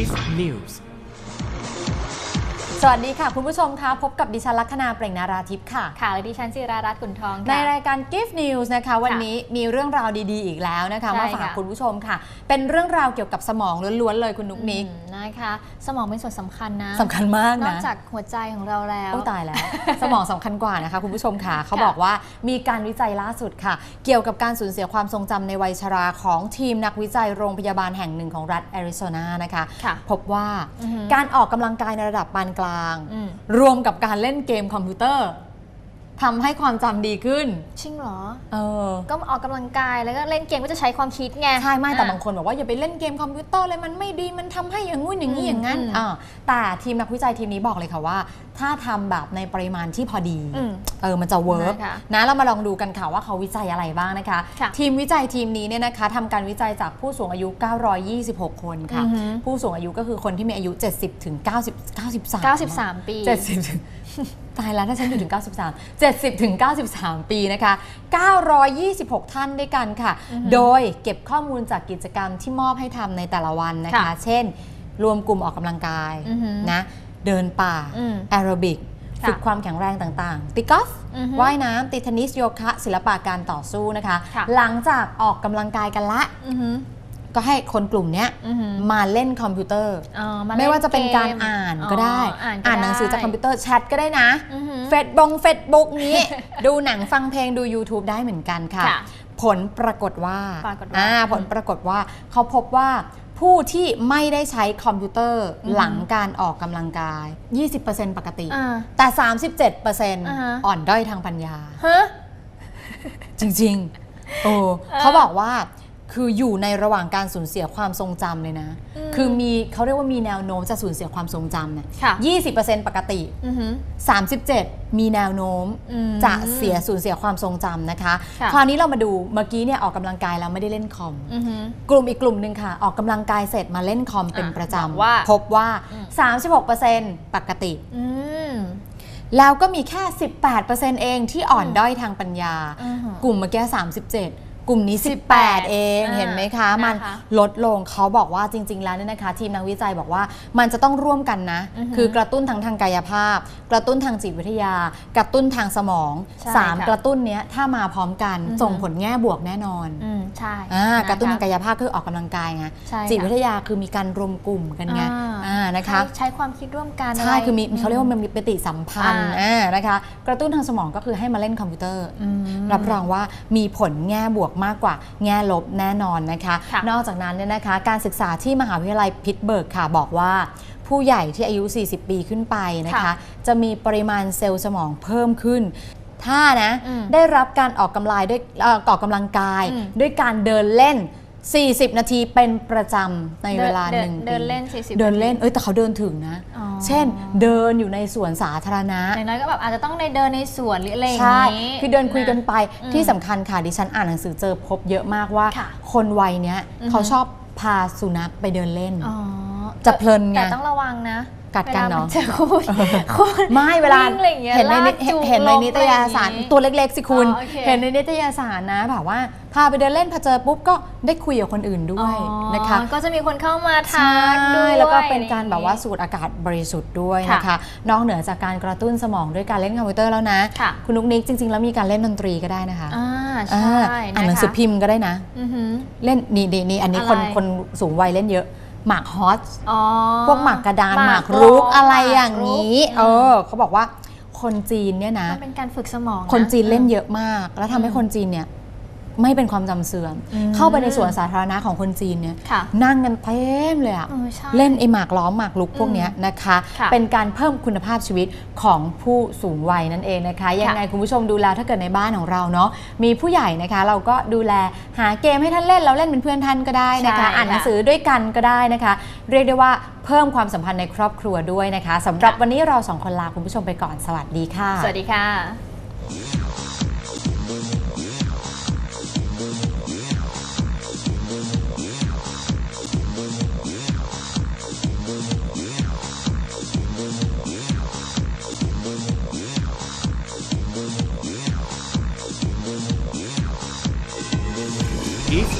Chief News. สวัสดีค่ะ คุณผู้ชมคะพบกับดิฉันลัคนาเปล่งนาราทิพย์ค่ะ ค่ะและดิฉันจิรารัตน์กุลทองในค่ะ รายการ Gift News นะคะ วันนี้มีเรื่องราวดีๆ อีกแล้วนะคะใช่มาฝากค่ะ คุณผู้ชมค่ะ เป็นเรื่องราวเกี่ยวกับสมองล้วนๆเลยคุณนุกนิกอืมนะคะ สมองเป็นส่วนสำคัญนะสำคัญมากนอกนะจากหัวใจของเราแล้ว โอ้ตายแล้ว สมองสำคัญกว่านะคะ คุณผู้ชมค่ะเขาบอกว่ามีการวิจัยล่าสุดค่ะ เกี่ยวกับการสูญเสียความทรงจำในวัยชราของทีมนักวิจัยโรงพยาบาลแห่งหนึ่งของรัฐแอริโซนานะคะ ค่ะ พบว่าอือหือการออกกำลังกายในระดับปานกลางอืมรวมกับการเล่นเกมคอมพิวเตอร์ ทำให้ความจำดีขึ้นจริงเหรอ เออ ก็ออกกำลังกายแล้วก็เล่นเกมก็จะใช้ความคิดไง ใช่ไม่แต่อะบางคนบอกว่าอย่าไปเล่นเกมคอมพิวเตอร์เลยมันไม่ดีมันทำให้อย่างงู้นอย่างนี้อืมอย่างนั้นอืมอ่าแต่ทีมนักวิจัยทีมนี้บอกเลยค่ะว่า ถ้าทำแบบในปริมาณที่พอดี อืม เออ มันจะเวิร์กนะคะนะ เรามาลองดูกันค่ะว่าเขาวิจัยอะไรบ้างนะคะ ค่ะทีมวิจัยทีมนี้เนี่ยนะคะทำการวิจัยจากผู้สูงอายุ 926 คนค่ะ อือหือ ผู้สูงอายุก็คือคนที่มีอายุ 70ถึง90 93 93 ปี 70ถึง ตายแล้วถ้าฉันอยู่ถึง 93 70 ถึง 93 ปีนะคะ 926 ท่านด้วยกันค่ะอือหือโดยเก็บข้อมูลจากกิจกรรมที่มอบให้ทำในแต่ละวันนะคะค่ะเช่น รวมกลุ่มออกกำลังกายอือหือนะเดินป่าอืมแอโรบิกค่ะฝึกความแข็งแรงต่างๆ ตีกอล์ฟอือหือว่ายน้ำตีเทนนิสโยคะ ศิลปะการต่อสู้นะคะค่ะหลังจากออกกำลังกายกันละอือหือ ก็ให้คนกลุ่มเนี้ยอือหือมาเล่นคอมพิวเตอร์อ๋อมาไม่ว่าจะเป็นการล่อ่านก็ได้อ่านก็อ่านหนังสือจากคอมพิวเตอร์แชทก็ได้นะอือหือเฟซบงเฟซบุ๊กนี้ ดูหนังฟังเพลงดู YouTube ได้เหมือนกันค่ะค่ะผลปรากฏว่าปรากฏว่าอ่าผลปรากฏว่าเขาพบว่าผู้ที่ไม่ได้ใช้คอมพิวเตอร์อือหือหลังการออกกำลังกาย 20%ปกติอ่าแต่อ่าฮะ37%อ่อนด้อยทางปัญญาฮะจริงๆ โอ้เขาบอกว่า คืออยู่ในระหว่างการสูญเสียความทรงจำเลยนะอืมคือมีเขาเรียกว่ามีแนวโน้มจะสูญเสียความทรงจำเนี่ยค่ะ20%ปกติ อือหือ 37 มีแนวโน้มอืมจะเสียสูญเสียความทรงจำนะคะ ค่ะ คราวนี้เรามาดูเมื่อกี้เนี่ยออกกำลังกายแล้วไม่ได้เล่นคอม อือหือ กลุ่มอีกกลุ่มหนึ่งค่ะ ออกกำลังกายเสร็จมาเล่นคอมเป็นอะประบอกจำว่าพบว่าอืม36%ปกติ อืม แล้วก็มีแค่ 18%เองที่อ่อนด้อยทางปัญญาอือหือกลุ่มเมื่อกี้37 กลุ่มนี้ 18 เองอ่าเห็นไหมคะ มันนะคะลดลงเขาบอกว่าจริง ๆ แล้วเนี่ยนะคะ ทีมนักวิจัยบอกว่ามันจะต้องร่วมกันนะอือหือคือกระตุ้นทั้งทางกายภาพ กระตุ้นทางจิตวิทยา กระตุ้นทางสมองใช่สามค่ะกระตุ้นเนี้ยถ้ามาพร้อมกันอือหือส่งผลแง่บวกแน่นอนอืมใช่อ่ากระตุ้นคทางกายภาพคือออกกำลังกายไงใช่ค่ะจิตวิทยาคือมีการรวมกลุ่มกันไงอ่าอ่านะคะใช้ใช้ความคิดร่วมกันใช่ะไรคือมีเขาเรียกว่ามันมีปฏิสัมพันธ์อ่าอ่านะคะ กระตุ้นทางสมองก็คือให้มาเล่นคอมพิวเตอร์อืมรับรองว่ามีผลแง่บวกมากกว่าแง่ลบแน่นอนนะคะค่ะนอกจากนั้นเนี่ยนะคะการศึกษาที่มหาวิทยาลัยพิตต์เบิร์กค่ะบอกว่าผู้ใหญ่ที่อายุ 40 ปีขึ้นไปนะคะค่ะจะมีปริมาณเซลล์สมองเพิ่มขึ้น ถ้านะอืมได้รับการออกกำลังด้วยเอ่อออกกำลังกายอืมด้วยการเดินเล่น 40 นาทีเป็นประจำในเวลาเดิหนึ่งเดินปีเล่น 40 เดินเล่นนาทีเอ้ยแต่เขาเดินถึงนะอ๋อเช่น เดินอยู่ในสวนสาธารณะอย่างน้อยก็แบบอาจจะต้องในเดินในสวนหรืออะไรอย่างใช่นี้ คือเดินคุยกันไปอืมที่สำคัญค่ะดิฉันอ่านหนังสือเจอพบเยอะมากว่าค่ะคนวัยเนี้ยอือฮึเขาชอบพาสุนัขไปเดินเล่นอ๋อจะเพลินไงแต่ต้องระวังนะ กัดกันเนอะวลมัเจอคู่คู่ไม่เวลาวิ่งอะไรอย่างเงี้ยเห็นในนิลากจูงเห็นในนิตยสารลงอะไรอย่างงี้ตัวเล็กๆสิคุณอ๋อโอเคเห็นในนิตยสารนะแบบว่าพาไปเดินเล่นพอเจอปุ๊บก็ได้คุยกับคนอื่นด้วยอ๋อนะคะ ก็จะมีคนเข้ามาใช่ทักด้วยแล้วก็เป็นการอะแบไอย่บงว่างี้สูดอากาศบริสุทธิ์ด้วยค่ะนะคะ นอกเหนือจากการกระตุ้นสมองด้วยการเล่นคอมพิวเตอร์แล้วนะค่ะคุณนุกนิกจริง ๆ แล้วมีการเล่นดนตรีก็ได้นะคะอ่าอ่าใช่อ่านหนังสือพิมพ์ก็ได้นะอือหือเล่นนี่นี่นี่อันนี้คนอะไรคนสูงวัยเล่นเยอะ หมากฮอตอ๋อพวกหมากกระดานหมากร้รุกอะไรอย่างนี้หมากรุกเออเขาบอกว่าคนจีนเนี่ยนะ มันเป็นการฝึกสมองะคนจีนเล่นเยอะมาก แล้วทำให้คนจีนเนี่ย ไม่เป็นความจำเสื่อมอืมเข้าไปในสวนสาธารณะของคนจีนเนี่ยค่ะนั่งกันเต็มเลยอะเออใช่เล่นไอหมากล้อมหมากลุกพวกเนี้ยนะคะค่ะเป็นการเพิ่มคุณภาพชีวิตของผู้สูงวัยนั่นเองนะคะ ยังไงคุณผู้ชมดูแล้วถ้าเกิดในบ้านของเราเนาะมีผู้ใหญ่นะคะ เราก็ดูแลหาเกมให้ท่านเล่นเราเล่นเป็นเพื่อนท่านก็ได้นะคะใช่อ่านหนังค่ะสือด้วยกันก็ได้นะคะ เรียกได้ว่าเพิ่มความสัมพันธ์ในครอบครัวด้วยนะคะสำหรับค่ะวันนี้เราสองคนลาคุณผู้ชมไปก่อนสวัสดีค่ะ สวัสดีค่ะ 起